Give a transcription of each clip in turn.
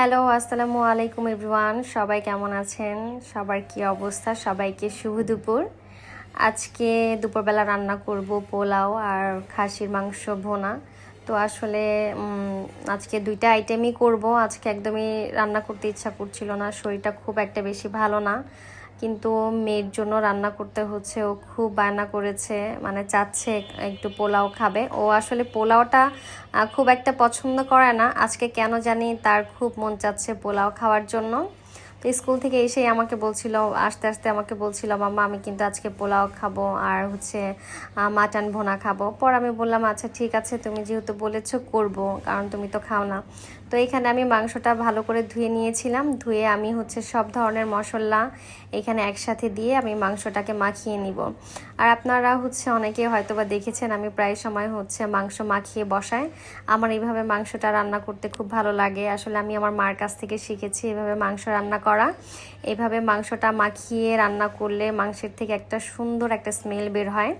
Hello, আসসালামু আলাইকুম everyone. সবাই কেমন আছেন? সবার কি অবস্থা? সবাইকে শুভ দুপুর। আজকে দুপুরবেলা রান্না করব পোলাও আর খাসির মাংস ভোনা। তো আসলে আজকে দুইটা আইটেমই করব। আজকে একদমই রান্না করতে ইচ্ছা করছিল না, শরীরটা খুব একটা বেশি ভালো না। কিন্তু মেয়ের জন্য রান্না করতে হচ্ছে, ও খুব বায়না করেছে মানে চাচ্ছে একটু পোলাও খাবে। ও আসলে পোলাওটা খুব একটা পছন্দ করে না। আজকে কেন জানি তার খুব মন চাচ্ছে পোলাও খাওয়ার জন্য। তো স্কুল থেকে এসেই আমাকে বলছিল, আস্তে আস্তে আমাকে বলছিল মামা আমি কিন্তু আজকে পোলাও খাব আর হচ্ছে মাটন ভোনা খাব। পর আমি বললাম আচ্ছা ঠিক আছে, তুমি যেহেতু বলেছ, করব, কারণ তুমি তো খাও না। তো এখানে আমি মাংসটা ভালো করে ধুয়ে নিয়েছিলাম। ধুয়ে আমি হচ্ছে সব ধরনের মশলা এখানে একসাথে দিয়ে আমি মাংসটাকে মাখিয়ে নিব। আর আপনারা হচ্ছে অনেকে হয়তো বা দেখেছেন, আমি প্রায় সময় হচ্ছে মাংস মাখিয়ে বসাই। আমার এইভাবে মাংসটা রান্না করতে খুব ভালো লাগে। আসলে আমি আমার মার কাছ থেকে শিখেছি এভাবে মাংস রান্না করা। এভাবে মাংসটা মাখিয়ে রান্না করলে মাংসের থেকে একটা সুন্দর একটা স্মেল বের হয়।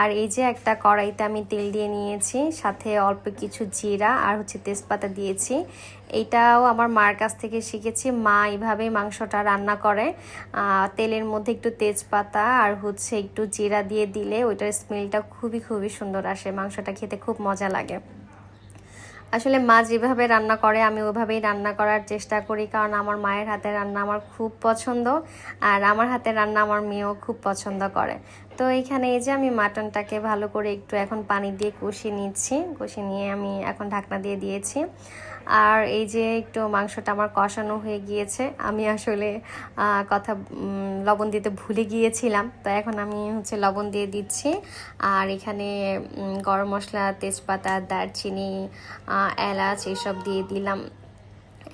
আর এই যে একটা কড়াইতে আমি তেল দিয়ে নিয়েছি, সাথে অল্প কিছু জিরা আর হচ্ছে তেজপাতা দিয়েছি। এইটাও আমার মার কাছ থেকে শিখেছি, মা এইভাবেই মাংসটা রান্না করে। তেলের মধ্যে একটু তেজপাতা আর হচ্ছে একটু জিরা দিয়ে দিলে ওইটার স্মেলটা খুবই খুবই সুন্দর আসে। মাংসটা খেতে খুব মজা লাগে। আসলে মা যেভাবে রান্না করে, আমি ওইভাবেই রান্না করার চেষ্টা করি। কারণ আমার মায়ের হাতে রান্না আমার খুব পছন্দ, আর আমার হাতে রান্না আমার মেয়েও খুব পছন্দ করে। তো এইখানে এই যে আমি মাটনটাকে ভালো করে একটু এখন পানি দিয়ে কষিয়ে নিচ্ছি। কষিয়ে নিয়ে আমি এখন ঢাকনা দিয়ে দিয়েছি। আর এই যে একটু মাংসটা আমার কষানো হয়ে গিয়েছে, আমি আসলে কথা লবণ দিতে ভুলে গিয়েছিলাম, তো এখন আমি হচ্ছে লবণ দিয়ে দিচ্ছি। আর এখানে গরম মশলা, তেজপাতা, দারচিনি এলাচ, এসব দিয়ে দিলাম।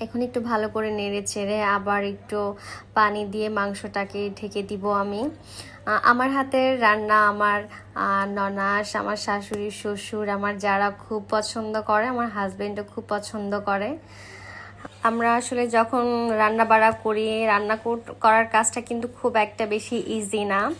এখন একটু ভালো করে নেড়ে চেড়ে আবার একটু পানি দিয়ে মাংসটাকে ঢেকে দিব আমি। আমার হাতের রান্না আমার ননাস, আমার শাশুড়ি, শ্বশুর, আমার যারা খুব পছন্দ করে, আমার হাজব্যান্ডও খুব পছন্দ করে। আমরা আসলে যখন রান্না বাড়া করি, রান্না কর- করার কাজটা কিন্তু খুব একটা বেশি ইজি না।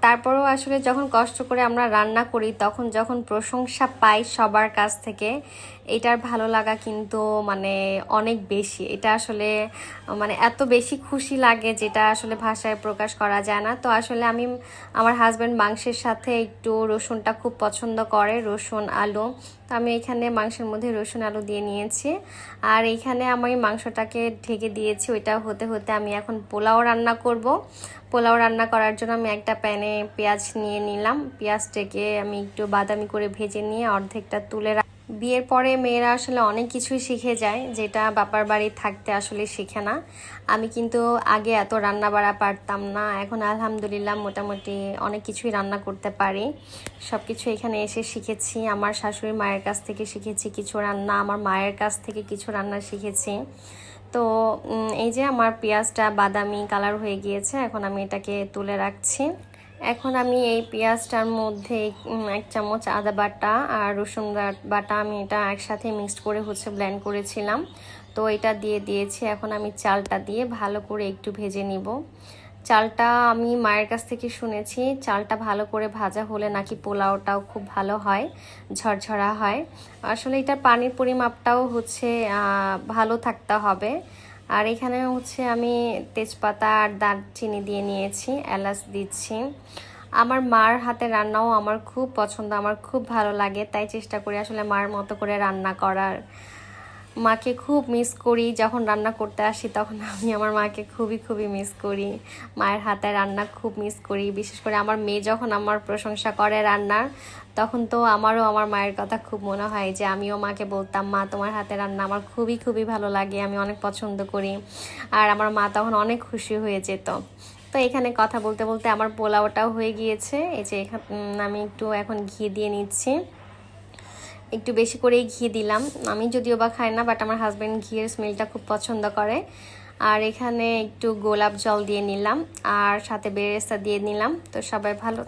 তারপরেও আসলে যখন কষ্ট করে আমরা রান্না করি, তখন যখন প্রশংসা পাই সবার কাছ থেকে এটার ভালো লাগা কিন্তু মানে অনেক বেশি। এটা আসলে মানে এত বেশি খুশি লাগে যেটা আসলে ভাষায় প্রকাশ করা যায় না। তো আসলে আমি আমার হাজব্যান্ড মাংসের সাথে একটু রসুনটা খুব পছন্দ করে, রসুন, আলু। তো আমি এখানে মাংসের মধ্যে রসুন, আলু দিয়ে নিয়েছি। আর এখানে আমি মাংসটাকে ঢেকে দিয়েছি, ওইটা হতে হতে আমি এখন পোলাও রান্না করব। পোলাও রান্না করার জন্য আমি একটা প্যানে পেঁয়াজ নিয়ে নিলাম। পেঁয়াজটাকে আমি একটু বাদামি করে ভেজে নিয়ে অর্ধেকটা তুলে রাখ- বিয়ের পরে মেয়েরা আসলে অনেক কিছুই শিখে যায়, যেটা বাবার বাড়ি থাকতে আসলে শিখে না। আমি কিন্তু আগে এত রান্না বাড়া পারতাম না, এখন আলহামদুলিল্লাহ মোটামুটি অনেক কিছুই রান্না করতে পারি। সব কিছু এখানে এসে শিখেছি, আমার শাশুড়ি মায়ের কাছ থেকে শিখেছি কিছু রান্না, আমার মায়ের কাছ থেকে কিছু রান্না শিখেছি। তো এই যে আমার পেঁয়াজটা বাদামি কালার হয়ে গিয়েছে, এখন আমি এটাকে তুলে রাখছি। এখন আমি এই পেঁয়াজটার মধ্যে এক চামচ আদা বাটা আর রসুন বাটা আমি এটা একসাথে মিক্সড করে হচ্ছে ব্লেন্ড করেছিলাম। তো এটা দিয়ে দিয়েছি, এখন আমি চালটা দিয়ে ভালো করে একটু ভেজে নিব। চালটা আমি মায়ের কাছ থেকে শুনেছি, চালটা ভালো করে ভাজা হলে নাকি পোলাওটাও খুব ভালো হয়, ঝরঝরা হয়। আসলে এটার পানির পরিমাপটাও হচ্ছে ভালো থাকতে হবে। আর এখানে হচ্ছে আমি তেজপাতা আর দারচিনি দিয়ে নিয়েছি, এলাচ দিচ্ছি। আমার মার হাতে রান্নাও আমার খুব পছন্দ, আমার খুব ভালো লাগে, তাই চেষ্টা করি আসলে মার মতো করে রান্না করার। মাকে খুব মিস করি। যখন রান্না করতে আসি তখন আমি আমার মাকে খুবই খুবই মিস করি। মায়ের হাতে রান্না খুব মিস করি। বিশেষ করে আমার মেয়ে যখন আমার প্রশংসা করে রান্নার, তখন তো আমারও আমার মায়ের কথা খুব মনে হয় যে, আমিও মাকে বলতাম, মা, তোমার হাতে রান্না আমার খুবই খুবই ভালো লাগে, আমি অনেক পছন্দ করি। আর আমার মা তখন অনেক খুশি হয়ে যেত। তো এখানে কথা বলতে বলতে আমার পোলাওটাও হয়ে গিয়েছে। এই যে আমি একটু এখন ঘি দিয়ে নিচ্ছি। একটু বেশি করেই ঘি দিলাম। আমি যদিও বা খাই না বাট আমার হাজব্যান্ড ঘিয়ের স্মেলটা খুব পছন্দ করে। আর এখানে একটু গোলাপ জল দিয়ে নিলাম, আর সাথে বেরেস্তা দিয়ে নিলাম। তো সবাই ভালো